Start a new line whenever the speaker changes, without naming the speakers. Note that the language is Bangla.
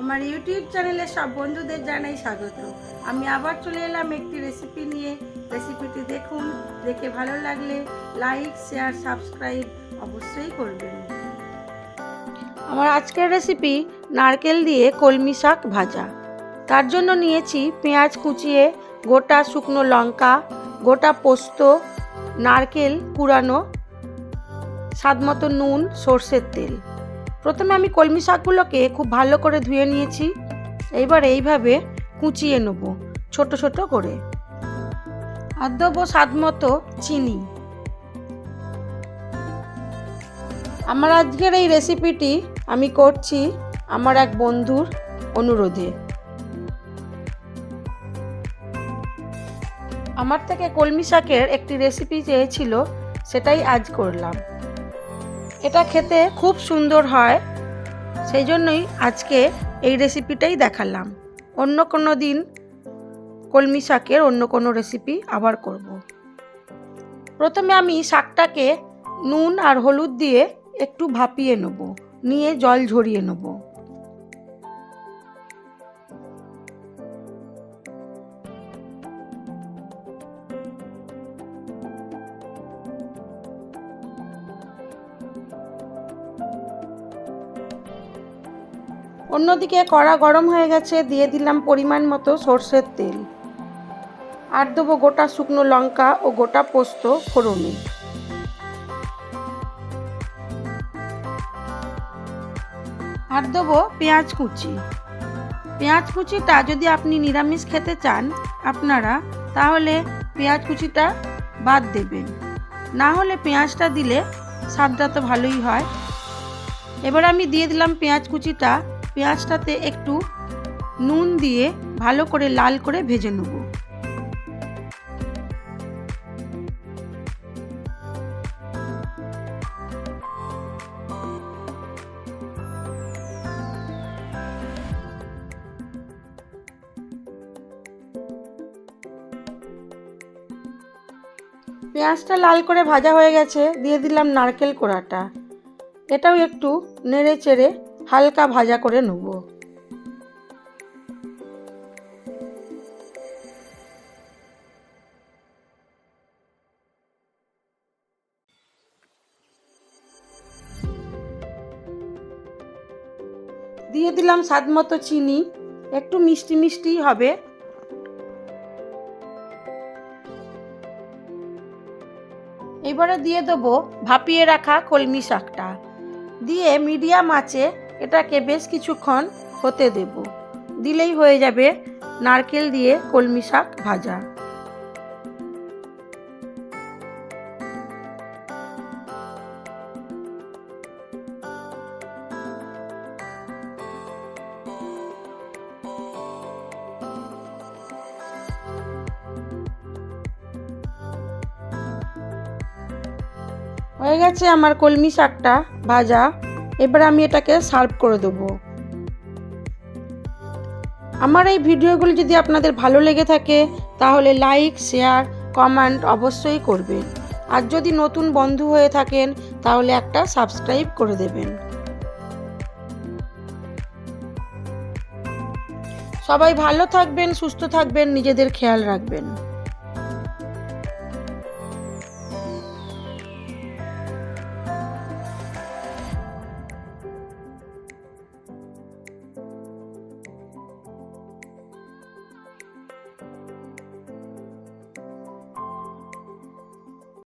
আমার ইউটিউব চ্যানেলে সব বন্ধুদের জানাই স্বাগত। আমি আবার চলে এলাম একটি রেসিপি নিয়ে। রেসিপিটি দেখুন, দেখে ভালো লাগলে লাইক শেয়ার সাবস্ক্রাইব অবশ্যই করবেন। আমার আজকের রেসিপি নারকেল দিয়ে কলমি শাক ভাজা। তার জন্য নিয়েছি পেঁয়াজ কুচিয়ে, গোটা শুকনো লঙ্কা, গোটা পোস্ত, নারকেল কুড়ানো স্বাদ মতো নুন, সর্ষের তেল। প্রথমে আমি কলমি শাকগুলোকে খুব ভালো করে ধুয়ে নিয়েছি। এইবার এইভাবে কুচিয়ে নেব, ছোট ছোট করে। আর দেবো স্বাদ মতো চিনি। আমার আজকের এই রেসিপিটি আমি করছি আমার এক বন্ধুর অনুরোধে। আমার থেকে কলমি শাকের একটি রেসিপি চেয়েছিল, সেটাই আজ করলাম। এটা খেতে খুব সুন্দর হয়। সেই জন্যই আজকে এই রেসিপিটাই দেখালাম। অন্য কোনো দিন কলমি শাকের অন্য কোনো রেসিপি আবার করব। প্রথমে আমি শাকটাকে নুন আর হলুদ দিয়ে একটু ভাপিয়ে নেব। নিয়ে জল ঝরিয়ে নেব। অন্যদিকে কড়া গরম হয়ে গেছে, দিয়ে দিলাম পরিমাণ মতো সর্ষের তেল। আর দেবো গোটা শুকনো লঙ্কা ও গোটা পোস্ত ফোড়নে। আর দেবো পেঁয়াজ কুচি। পেঁয়াজ কুচিটা যদি আপনি নিরামিষ খেতে চান আপনারা, তাহলে পেঁয়াজ কুচিটা বাদ দেবেন। না হলে পেঁয়াজটা দিলে স্বাদটা তো ভালোই হয়। এবার আমি দিয়ে দিলাম পেঁয়াজ কুচিটা পেঁয়াজটাতে একটু নুন দিয়ে ভালো করে লাল করে ভেজে নেব। পেঁয়াজটা লাল করে ভাজা হয়ে গেছে, দিয়ে দিলাম নারকেল কোড়াটা। এটাও একটু নেড়ে চেড়ে হালকা ভাজা করে নেব। দিয়ে দিলাম স্বাদ মতো চিনি, একটু মিষ্টি মিষ্টি হবে। এবারে দিয়ে দেবো ভাপিয়ে রাখা কলমি শাকটা। দিয়ে মিডিয়াম আঁচে এটাকে বেশ কিছুক্ষণ হতে দেব। দিলেই হয়ে যাবে নারকেল দিয়ে কলমি শাক ভাজা। হয়ে গেছে আমার কলমি শাকটা ভাজা। এবার আমি এটাকে সার্ভ করে দেবো। আমার এই ভিডিওগুলি যদি আপনাদের ভালো লেগে থাকে, তাহলে লাইক, শেয়ার, কমেন্ট অবশ্যই করবেন। আর যদি নতুন বন্ধু হয়ে থাকেন, তাহলে একটা সাবস্ক্রাইব করে দেবেন। সবাই ভালো থাকবেন, সুস্থ থাকবেন, নিজেদের খেয়াল রাখবেন।